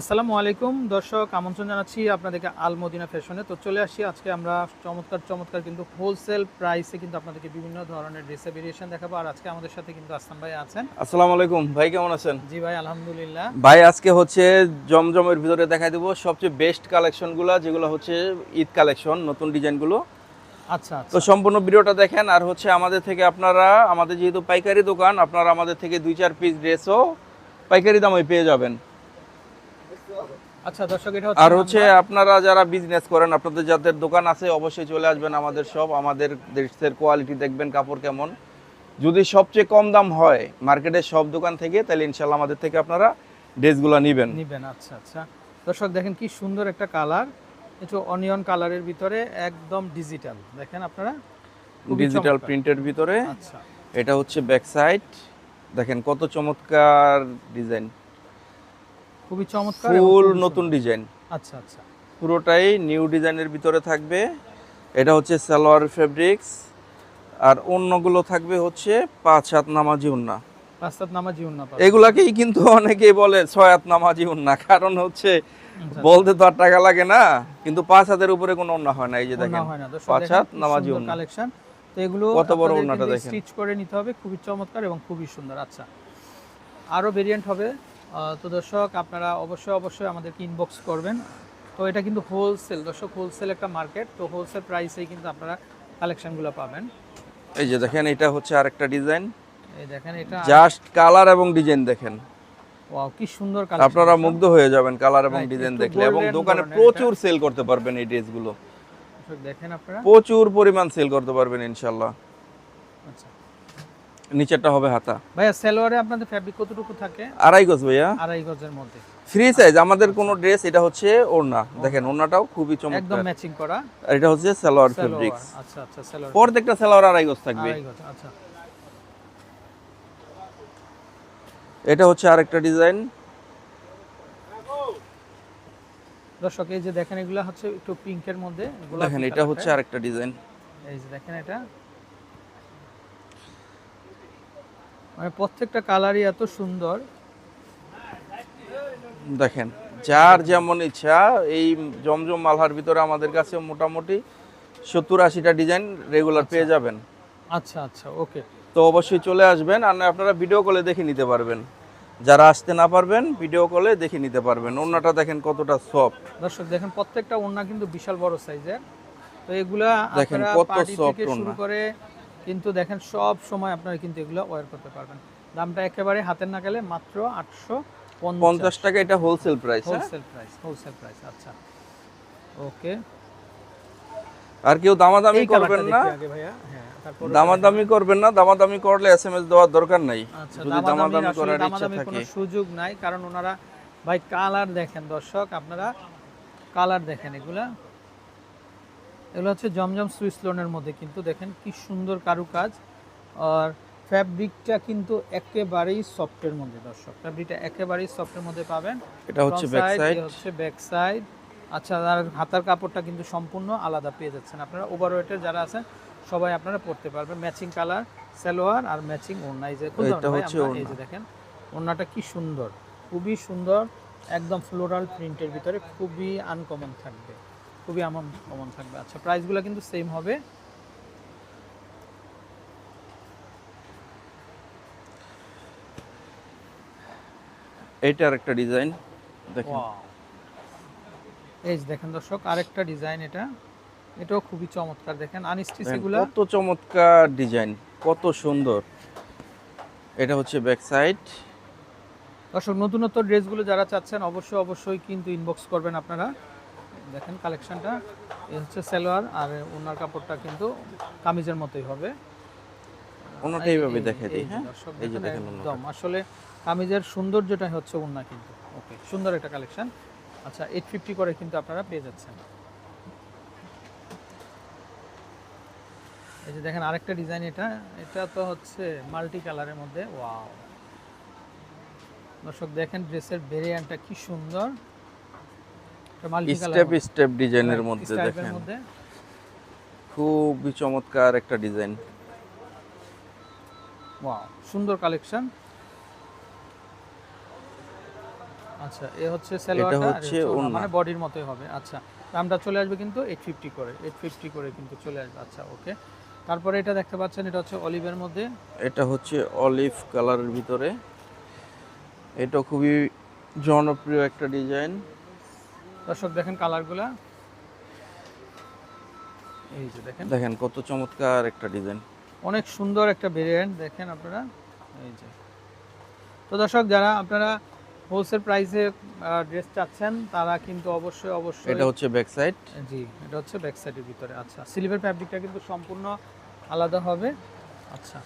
আসসালামু আলাইকুম। দর্শক আমন্ত্রণ জানাচ্ছি আপনাদেরকে আলমদিনা ফ্যাশনে। তো চলে আসি আজকে আমরা চমৎকার চমৎকার কিন্তু হোলসেল প্রাইসে কিন্তু আপনাদেরকে বিভিন্ন ধরনের ড্রেসে ভেরিয়েশন দেখাবো। আর আজকে আমাদের সাথে কিন্তু আসলাম ভাই আছেন। আসসালামু আলাইকুম। ভাই কেমন আছেন? জি ভাই আলহামদুলিল্লাহ। ভাই আজকে হচ্ছে জমজমের ভিতরে দেখাই দেবো সবচেয়ে বেস্ট কালেকশনগুলো যেগুলো হচ্ছে ঈদ কালেকশন নতুন ডিজাইনগুলো আচ্ছা তো আচ্ছা সম্পূর্ণ ভিডিওটা দেখেন। আর হচ্ছে আমাদের থেকে আপনারা আমাদের যেহেতু পাইকারি দোকান আপনারা আমাদের থেকে দুই চার পিস ড্রেসও পাইকারি দামে পেয়ে যাবেন। আচ্ছা দর্শক এটা আর হচ্ছে আপনারা যারা বিজনেস করেন আপনাদের যাদের দোকান আছে অবশ্যই চলে আসবেন আমাদের সব আমাদের ড্রেসের কোয়ালিটি দেখবেন কাপড় কেমন। যদি সবচেয়ে কম দাম হয় মার্কেটের সব দোকান থেকে তাহলে ইনশাল্লাহ আমাদের থেকে আপনারা ড্রেসগুলো নেবেন। নিবেন আচ্ছা আচ্ছা। দর্শক দেখেন কি সুন্দর একটা কালার একটু অনিয়ন কালারের ভিতরে একদম ডিজিটাল দেখেন আপনারা? ডিজিটাল প্রিন্টের ভিতরে। আচ্ছা। এটা হচ্ছে ব্যাক সাইড দেখেন কত চমৎকার ডিজাইন খুবই চমৎকার ফুল নতুন ডিজাইন। আচ্ছা আচ্ছা। পুরোটাই নিউ ডিজাইনের ভিতরে থাকবে। এটা হচ্ছে সালোয়ার ফেব্রিক্স। আর অন্যগুলো থাকবে হচ্ছে পাঁচ হাত নামাজি উন্না। রাস্তার নামা জীবন না পাবে এগুলাকেই কিন্তু অনেকেই বলে ছয় হাত নামাজি উন্না। কারণ হচ্ছে আচ্ছা, বলতে তো আর টাকা লাগে না কিন্তু পাঁচ হাতের উপরে কোনো অন্য হয় না এই যে দেখেন। পাঁচ হাত নামাজি ওড়না। কালেকশন। তো এগুলো কত বড় ওড়নাটা দেখেন। স্টিচ করে নিতে হবে। খুবই চমৎকার এবং খুবই সুন্দর। আচ্ছা আরও ভেরিয়েন্ট হবে। তো দর্শক আপনারা অবশ্যই অবশ্যই আমাদেরকে ইনবক্স করবেন। তো এটা কিন্তু হোলসেল দর্শক হোলসেল একটা মার্কেট তো হোলসেল প্রাইসেই কিন্তু আপনারা কালেকশনগুলো পাবেন। এই যে দেখেন এটা হচ্ছে আরেকটা ডিজাইন এই দেখেন এটা জাস্ট কালার এবং ডিজাইন দেখেন। ওয়াও কি সুন্দর কালেকশন আপনারা মুগ্ধ হয়ে যাবেন কালার এবং ডিজাইন দেখলে। এবং দোকানে প্রচুর সেল করতে পারবেন এই ড্রেসগুলো দেখেন আপনারা। প্রচুর পরিমাণ সেল করতে পারবেন ইনশাল্লাহ আচ্ছা। নিচেরটা হবে হাতা। ভাইয়া সেলোয়ারে আপনাদের ফ্যাব্রিক কতটুকু থাকে? আড়াই গজ ভাইয়া। আড়াই গজের মধ্যে। ফ্রি সাইজ আমাদের কোনো ড্রেস এটা হচ্ছে ওড়না। দেখেন ওড়নাটাও খুবই চমৎকার। একদম ম্যাচিং করা। আর এটা হচ্ছে সালোয়ার ফেব্রিক্স আচ্ছা আচ্ছা সেলোয়ার। প্রত্যেকটা সালোয়ার আড়াই গজ থাকবে। আড়াই গজ আচ্ছা। এটা হচ্ছে আরেকটা ডিজাইন দর্শক এই যে দেখেন এগুলা হচ্ছে একটু পিঙ্কের মধ্যে দেখেন এটা। হচ্ছে আরেকটা ডিজাইন এই যে দেখেন এটা। মানে প্রত্যেকটা কালারই এত সুন্দর। দেখেন যার যেমন ইচ্ছা এই জমজম মালহার ভিতরে আমাদের কাছে মোটামুটি সত্তর আশিটা ডিজাইন রেগুলার পেয়ে যাবেন। আচ্ছা আচ্ছা ওকে তো অবশ্যই চলে আসবেন আর আপনারা ভিডিও কলে দেখে নিতে পারবেন। যারা আসতে না পারবেন ভিডিও কলে দেখে নিতে পারবেন। অন্যটা দেখেন কতটা সফট দর্শক দেখেন প্রত্যেকটা ওড়না কিন্তু বিশাল বড় সাইজের তো এগুলা দেখেন কত থেকে শুরু করে কিন্তু দেখেন সব সময় আপনারা কিন্তু এগুলো ওয়্যার করতে পারবেন। দামটা একেবারে হাতের নাগালে মাত্র আটশো পঞ্চাশ। টাকা এটা wholesale price wholesale price wholesale price আচ্ছা। ওকে আর কেউ দামাদামি করবেন না। ভাইয়া। হ্যাঁ দামাদামি করবেন না দামাদামি করলে এস এম এস দেওয়ার দরকার নাই। আচ্ছা যদি দামাদামি করার ইচ্ছা দামাদামির কোনো থাকে সুযোগ নাই কারণ ওনারা ভাই কালার দেখেন দর্শক আপনারা কালার দেখেন এগুলা। এগুলো হচ্ছে জমজম সুইস লোনের মধ্যে। কিন্তু দেখেন কি সুন্দর কারুকাজ। আর ফ্যাব্রিকটা কিন্তু একেবারেই সফটের মধ্যে দর্শক। ফ্যাব্রিকটা একেবারেই সফটের মধ্যে পাবেন। এটা হচ্ছে ব্যাক সাইড হচ্ছে ব্যাক সাইড আচ্ছা আর হাতার কাপড়টা কিন্তু সম্পূর্ণ আলাদা পেয়ে যাচ্ছেন আপনারা। ওভার ওভারওয়েটের যারা আছেন সবাই আপনারা পড়তে পারবেন। ম্যাচিং কালার সালোয়ার আর ম্যাচিং ওড়না। এই যে এই যে দেখেন ওড়নাটা কি সুন্দর। খুবই সুন্দর একদম ফ্লোরাল প্রিন্টের ভিতরে খুবই আনকমন থাকবে। খুবই আনকমন থাকবে। আচ্ছা প্রাইসগুলো কিন্তু সেম হবে। এটা আরেকটা ডিজাইন দেখেন। এই দেখেন দর্শক আরেকটা ডিজাইন এটা। এটাও খুবই চমৎকার দেখেন। আনস্টিচ দেখেন এগুলা। কত চমৎকার ডিজাইন কত সুন্দর। এটা হচ্ছে ব্যাক সাইড দর্শক নতুনত্ব ড্রেসগুলো যারা চাচ্ছেন অবশ্যই অবশ্যই কিন্তু ইনবক্স করবেন আপনারা। দেখেন কালেকশনটা এই হচ্ছে সালোয়ার আর ওনার কাপড়টা কিন্তু কামিজের মতোই হবে। ওনাটা এইভাবে দেখে দিই হ্যাঁ? এই যে দেখেন দেখেন একদম। আসলে কামিজের সৌন্দর্যটা হচ্ছে ওনা কিন্তু। ওকে সুন্দর একটা কালেকশন আচ্ছা এইট ফিফটি করে কিন্তু আপনারা পেয়ে যাচ্ছেন। এই যে দেখেন আরেকটা ডিজাইন এটা। এটা তো হচ্ছে মাল্টি কালারের মধ্যে। ওয়াও দর্শক দেখেন ড্রেসের ভেরিয়েন্টটা কি সুন্দর। স্টেপ স্টেপ ডিজাইনের মধ্যে দেখেন। খুবই চমৎকার একটা ডিজাইন। সুন্দর কালেকশন আচ্ছা এ হচ্ছে হচ্ছে। মানে বডির মতোই হবে। আচ্ছা দামটা চলে আসবে কিন্তু এইট ফিফটি করে এইট ফিফটি করে কিন্তু চলে আসবে। আচ্ছা ওকে তারপরে এটা দেখতে পাচ্ছেন এটা হচ্ছে অলিভের মধ্যে। এটা হচ্ছে অলিভ কালারের ভিতরে। এটা খুবই জনপ্রিয় একটা ডিজাইন। দর্শক দেখেন কালারগুলা। এই যে দেখেন। দেখেন কত চমৎকার একটা ডিজাইন। অনেক সুন্দর একটা ভেরিয়েন্ট দেখেন আপনারা। এই যে। তো দর্শক যারা আপনারা হোলসেল প্রাইসে ড্রেস চাচ্ছেন তারা কিন্তু অবশ্যই অবশ্যই এটা হচ্ছে ব্যাক সাইড জি এটা হচ্ছে ব্যাক সাইডের ভিতরে। আচ্ছা সিলিভার ফ্যাব্রিকটা কিন্তু সম্পূর্ণ আলাদা হবে। আচ্ছা।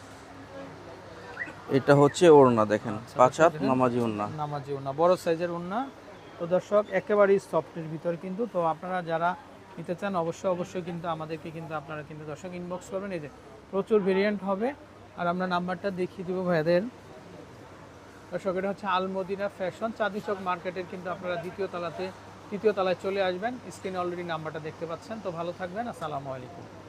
এটা হচ্ছে ওড়না দেখেন। আচ্ছা, পাঁচ হাত। নামাজি ওড়না। নামাজি ওনা বড় সাইজের ওনা তো দর্শক, একেবারেই সফটের ভিতর কিন্তু। তো আপনারা যারা নিতে চান, অবশ্যই অবশ্যই কিন্তু আমাদেরকে কিন্তু আপনারা কিন্তু দর্শক ইনবক্স করবেন। এই যে, প্রচুর ভেরিয়েন্ট হবে। আর আমরা নাম্বারটা দেখিয়ে দেবো ভাইদের। দর্শক, এটা হচ্ছে আলমদিনা ফ্যাশন চাঁদি চক মার্কেটের কিন্তু আপনারা দ্বিতীয় তলাতে, তৃতীয় তলায় চলে আসবেন। স্ক্রিনে অলরেডি নাম্বারটা দেখতে পাচ্ছেন। তো ভালো থাকবেন। আসসালামু আলাইকুম।